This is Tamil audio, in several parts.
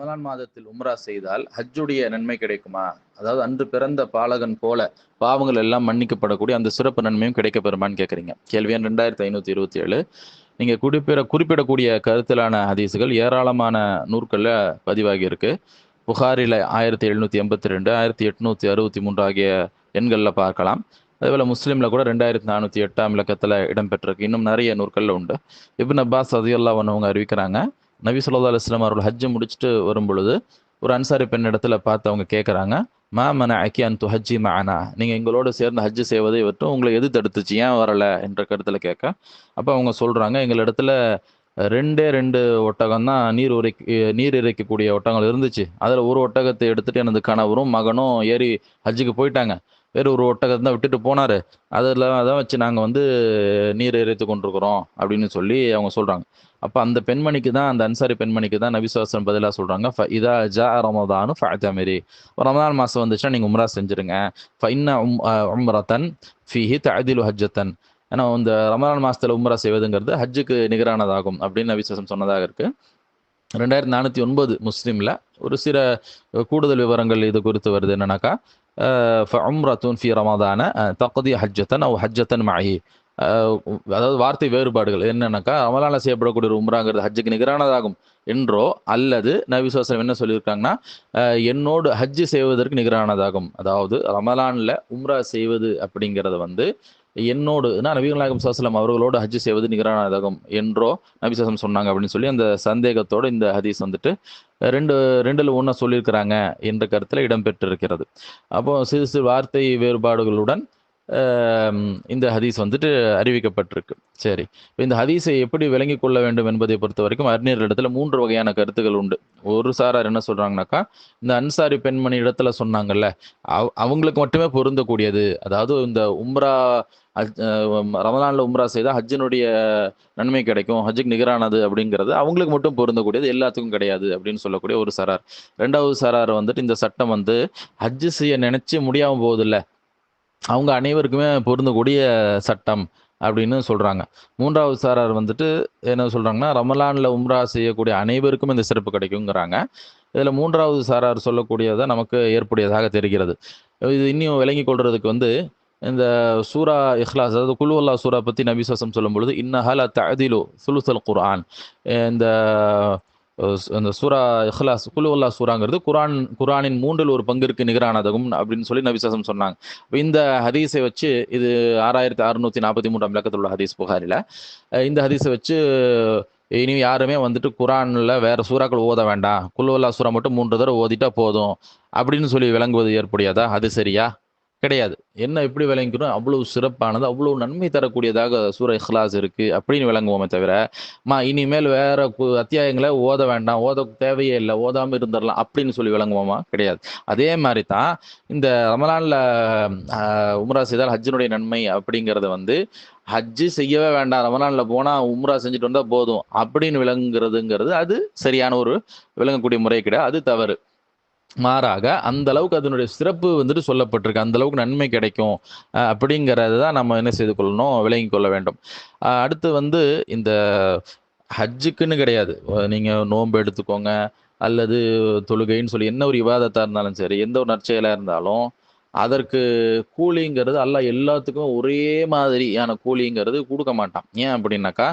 ரமலான் மாதத்தில் உம்ரா செய்தால் ஹஜ்ஜுடைய நன்மை கிடைக்குமா? அதாவது அன்று பிறந்த பாலகன் போல பாவங்கள் எல்லாம் மன்னிக்கப்படக்கூடிய அந்த சிறப்பு நன்மையும் கிடைக்க பெறுமான்னு கேட்குறீங்க கேள்வி எண் ரெண்டாயிரத்தி ஐநூற்றி இருபத்தி ஏழு. நீங்கள் குறிப்பிட குறிப்பிடக்கூடிய கருத்திலான ஹதீஸுகள் ஏராளமான நூற்களில் பதிவாகி இருக்கு. புகாரில் ஆயிரத்தி எழுநூற்றி எண்பத்தி ரெண்டு ஆயிரத்தி எட்நூற்றி அறுபத்தி மூன்று ஆகிய எண்களில் பார்க்கலாம். அதேபோல் முஸ்லீமில் கூட ரெண்டாயிரத்தி நானூற்றி எட்டாம் இலக்கத்தில் இடம்பெற்றிருக்கு. இன்னும் நிறைய நூற்களில் உண்டு. இப்னு அப்பாஸ் அதியல்லா அவங்க அறிவிக்கிறாங்க நபி சொல்லா அலுவலாம் அவர்கள் ஹஜ்ஜை முடிச்சுட்டு வரும்பொழுது ஒரு அன்சாரி பெண் இடத்துல பார்த்து அவங்க கேட்குறாங்க மா மன அக்கி அன் ஹஜ்ஜி மனா நீங்கள் எங்களோடு சேர்ந்து ஹஜ்ஜு செய்வதை விட்டும் உங்களை எது தடுத்துச்சு ஏன் வரலை என்ற கருத்தில் கேட்க அப்போ அவங்க சொல்கிறாங்க எங்கள் இடத்துல ரெண்டே ரெண்டு ஒட்டகம் தான் நீர் உரை நீர் இறைக்கக்கூடிய ஒட்டகங்கள் இருந்துச்சு. அதில் ஒரு ஒட்டகத்தை எடுத்துகிட்டு எனது கணவரும் மகனும் ஏறி ஹஜ்ஜுக்கு போயிட்டாங்க. வேறு ஒரு ஒட்டகத்தை தான் விட்டுட்டு போனார். அதில் தான் வச்சு நாங்கள் வந்து நீர் இறைத்து கொண்டிருக்கிறோம் அப்படின்னு சொல்லி அவங்க சொல்கிறாங்க அப்போ அந்த பெண்மணிக்கு தான் அந்த அன்சாரி பெண்மணிக்கு தான் நபிசுவாசன் பதிலாக சொல்கிறாங்க ஃப இதா ஜா ரமதானு ஃபஅதமிரி. ரமதான் மாதம் வந்துச்சுன்னா நீங்கள் உம்ரா செஞ்சுருங்க. ஃப இன்ன உம் உம்ரத்தன் ஃபிஹி தஅதிலு ஹஜ்ஜத்தன். ஏன்னா இந்த ரமதான் மாதத்தில் உம்ரா செய்வதுங்கிறது ஹஜ்ஜுக்கு நிகரானதாகும் அப்படின்னு நபிசுவாசம் சொன்னதாக இருக்குது ரெண்டாயிரத்தி நானூற்றி ஒன்பது முஸ்லீமில் ஒரு சில கூடுதல் விவரங்கள் இது குறித்து வருது என்னன்னாக்கா ஃபம்ரத்துன் ஃபி ரமதான தகுதி ஹஜ்ஜத்தன் அவ் ஹஜ்ஜத்தன் மாயி அதாவது வார்த்தை வேறுபாடுகள். என்னன்னாக்கா ரமலான செய்யப்படக்கூடிய ஒரு உம்ராங்கிறது ஹஜ்ஜுக்கு நிகரானதாகும் என்றோ அல்லது நபிசுவாசனம் என்ன சொல்லியிருக்காங்கன்னா என்னோடு ஹஜ்ஜு செய்வதற்கு நிகரானதாகும். அதாவது ரமலானில் உம்ரா செய்வது அப்படிங்கிறத வந்து என்னோடு நபிகள் நாயகம் சாஸ்லம் அவர்களோடு ஹஜ் செய்வது நிகரானதாகும் என்றோ நபிசாசம் சொன்னாங்க அப்படின்னு சொல்லி அந்த சந்தேகத்தோடு இந்த ஹதீஸ் வந்துட்டு ரெண்டு ரெண்டில் ஒன்றா சொல்லியிருக்கிறாங்க என்ற கருத்தில் இடம்பெற்றிருக்கிறது அப்போ சிறு சிறு வார்த்தை வேறுபாடுகளுடன் இந்த ஹதீஸ் வந்துட்டு அறிவிக்கப்பட்டிருக்கு. சரி. இப்போ இந்த ஹதீஸை எப்படி விளங்கி கொள்ள வேண்டும் என்பதை பொறுத்த வரைக்கும் அறிஞர் இடத்துல மூன்று வகையான கருத்துக்கள் உண்டு. ஒரு சாரார் என்ன சொல்றாங்கனாக்கா இந்த அன்சாரி பெண்மணி இடத்துல சொன்னாங்கல்ல அவங்களுக்கு மட்டுமே பொருந்தக்கூடியது. அதாவது இந்த உம்ரா ரமலான்ல உம்ரா செய்தால் ஹஜ்ஜினுடைய நன்மை கிடைக்கும் ஹஜ்ஜுக்கு நிகரானது அப்படிங்கிறது அவங்களுக்கு மட்டும் பொருந்தக்கூடியது எல்லாத்துக்கும் கிடையாது அப்படின்னு சொல்லக்கூடிய ஒரு சாரார். ரெண்டாவது சாரார் வந்துட்டு இந்த சட்டம் வந்து ஹஜ்ஜு செய்ய நினைச்சு முடியாமல் போகுதில்ல. அவங்க அனைவருக்குமே பொருந்தக்கூடிய சட்டம் அப்படின்னு சொல்கிறாங்க மூன்றாவது சாரார் வந்துட்டு என்ன சொல்கிறாங்கன்னா ரமலானில் உம்ரா செய்யக்கூடிய அனைவருக்கும் இந்த சிறப்பு கிடைக்குங்கிறாங்க. இதில் மூன்றாவது சாரார் சொல்லக்கூடியதை நமக்கு ஏற்புடையதாக தெரிகிறது. இது இன்னும் விளங்கி கொள்றதுக்கு வந்து இந்த சூரா இஹ்லாஸ் அதாவது குலுவல்லா சூரா பற்றி நபிசாசம் சொல்லும் பொழுது இன்னஹால தஅதிலு சுலுசல் குர்ஆன். இந்த அந்த சூரா இஹ்லாஸ் குலுவல்லா சூறாங்கிறது குரான் குரானின் மூன்றில் ஒரு பங்கிற்கு நிகரானதாகும் அப்படின்னு சொல்லி நபிசாசம் சொன்னாங்க. இந்த ஹதீஸை வச்சு இது ஆறாயிரத்தி அறுநூத்தி நாற்பத்தி மூன்றாம் இலக்கத்தில் உள்ள ஹதீஸ் புகாரில் இந்த ஹதீஸை வச்சு இனி யாருமே வந்துட்டு குரானில் வேற சூறாக்கள் ஓத வேண்டாம். குலுவல்லா சூறா மட்டும் மூன்று தடவை ஓதிட்டா போதும் அப்படின்னு சொல்லி விளங்குவது ஏற்புடையதா? அது சரியா? கிடையாது. என்ன எப்படி விளங்கிறோம் அவ்வளவு சிறப்பானது அவ்வளவு நன்மை தரக்கூடியதாக சூர இஹ்லாஸ் இருக்கு அப்படின்னு விளங்குவோமே தவிர மா இனிமேல் வேற அத்தியாயங்களை ஓத வேண்டாம் ஓத தேவையே இல்லை ஓதாம இருந்துடலாம் அப்படின்னு சொல்லி விளங்குவோமா? கிடையாது. அதே மாதிரி தான் இந்த ரமலான்ல உம்ரா செய்தால் ஹஜ்ஜினுடைய நன்மை அப்படிங்கிறத வந்து ஹஜ்ஜு செய்யவே வேண்டாம் ரமலான்ல போனா உம்ரா செஞ்சுட்டு வந்தா போதும் அப்படின்னு விளங்குறதுங்கிறது அது சரியான ஒரு விளங்கக்கூடிய முறை கிடையாது. அது தவறு. மாறாக அந்த அளவுக்கு அதனுடைய சிறப்பு வந்துட்டு சொல்லப்பட்டிருக்கு. அந்த அளவுக்கு நன்மை கிடைக்கும். அப்படிங்கிறத தான் நம்ம என்ன செய்து கொள்ளணும்? விளங்கி கொள்ள வேண்டும். அடுத்து வந்து இந்த ஹஜ்ஜுக்குன்னு கிடையாது. நீங்கள் நோன்பு எடுத்துக்கோங்க. அல்லது தொழுகைன்னு சொல்லி என்ன ஒரு விவாதத்தாக இருந்தாலும் சரி எந்த ஒரு நற்செயலாக இருந்தாலும் அதற்கு கூலிங்கிறது அல்ல எல்லாத்துக்கும் ஒரே மாதிரியான கூலிங்கிறது கொடுக்க மாட்டான். ஏன் அப்படின்னாக்கா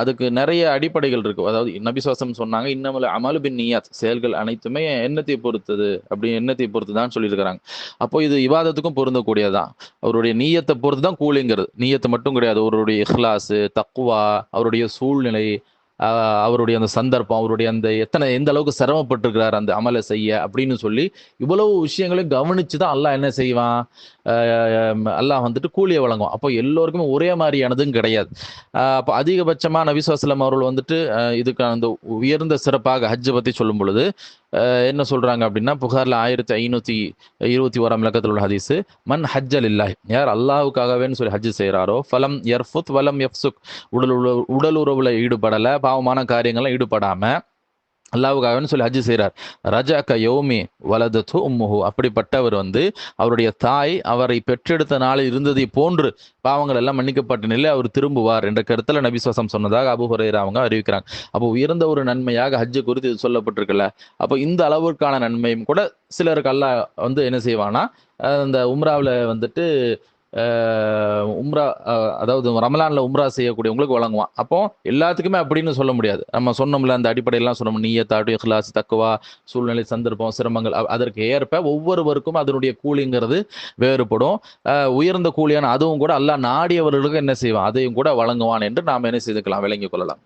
அதுக்கு நிறைய அடிப்படைகள் இருக்கு. அதாவது நபிசுவாசம் சொன்னாங்க இன்னமல அமலு பின் நியாத். செயல்கள் அனைத்துமே எண்ணத்தை பொறுத்தது அப்படி எண்ணத்தை பொறுத்து தான் சொல்லியிருக்கிறாங்க. அப்போ இது இவாதத்துக்கும் பொருந்தக்கூடியதான் அவருடைய நீயத்தை பொறுத்து தான் கூலிங்கிறது. நீயத்தை மட்டும் கிடையாது அவருடைய இஹ்லாஸு தக்குவா அவருடைய சூழ்நிலை அவருடைய அந்த சந்தர்ப்பம் அவருடைய அந்த எத்தனை எந்த அளவுக்கு சிரமப்பட்டிருக்கிறார் அந்த அமலை செய்ய அப்படின்னு சொல்லி இவ்வளவு விஷயங்களையும் கவனிச்சு தான் அல்லாஹ் என்ன செய்வான்? அல்லாஹ் வந்துட்டு கூலியை வழங்கும் அப்போ எல்லோருக்குமே ஒரே மாதிரியானதும் கிடையாது. அப்போ அதிகபட்சமாக நபிசுவாசலம் அவர்கள் வந்துட்டு இதுக்கு அந்த உயர்ந்த சிறப்பாக ஹஜ்ஜை பற்றி சொல்லும் பொழுது என்ன சொல்கிறாங்க அப்படின்னா புகாரில் ஆயிரத்தி ஐநூற்றி இருபத்தி ஓராம் இலக்கத்தில் உள்ள ஹதீஸு மண் ஹஜ்ஜல் இல்லாய் யார் அல்லாவுக்காகவேன்னு சொல்லி ஹஜ் செய்கிறாரோ ஃபலம் எர்ஃபுத் வலம் எஃப்சுக் உடல் உடல் உறவில் ஈடுபடலை பாவமான காரியங்கள்லாம் ஈடுபடாமல் அல்லாவுக்காகன்னு சொல்லி ஹஜ் செய்கிறார் ரஜா க யோமி வலதத்து உம்முஹு. அப்படிப்பட்டவர் வந்து அவருடைய தாய் அவரை பெற்றெடுத்த நாளில் இருந்ததை போன்று பாவங்கள் எல்லாம் மன்னிக்கப்பட்ட நிலை அவர் திரும்புவார் என்ற கருத்தில் நபிசுவாசம் சொன்னதாக அபு ஹுரைரா அவங்க அறிவிக்கிறாங்க. அப்போ உயர்ந்த ஒரு நன்மையாக ஹஜ்ஜு குறித்து இது சொல்லப்பட்டிருக்குல்ல. அப்போ இந்த அளவிற்கான நன்மையும் கூட சிலருக்கு அல்லாஹ் வந்து என்ன செய்வானா அந்த உம்ராவில் வந்துட்டு உம்ரா அதாவது ரமலானில் உம்ரா செய்யக்கூடியவங்களுக்கு வழங்குவான். அப்போ எல்லாத்துக்குமே அப்படின்னு சொல்ல முடியாது. நம்ம சொன்னோம்ல அந்த அடிப்படையெல்லாம் சொன்னோம். நீயத்தாட்டு இஹ்லாஸ் தக்குவா சூழ்நிலை சந்தர்ப்பம் சிரமங்கள் அதற்கு ஏற்ப ஒவ்வொருவருக்கும் அதனுடைய கூலிங்கிறது வேறுபடும். உயர்ந்த கூலியான அதுவும் கூட அல்லா நாடியவர்களுக்கு என்ன செய்வான்? அதையும் கூட வழங்குவான் என்று நாம் என்ன செய்துக்கலாம்? விளங்கிக் கொள்ளலாம்.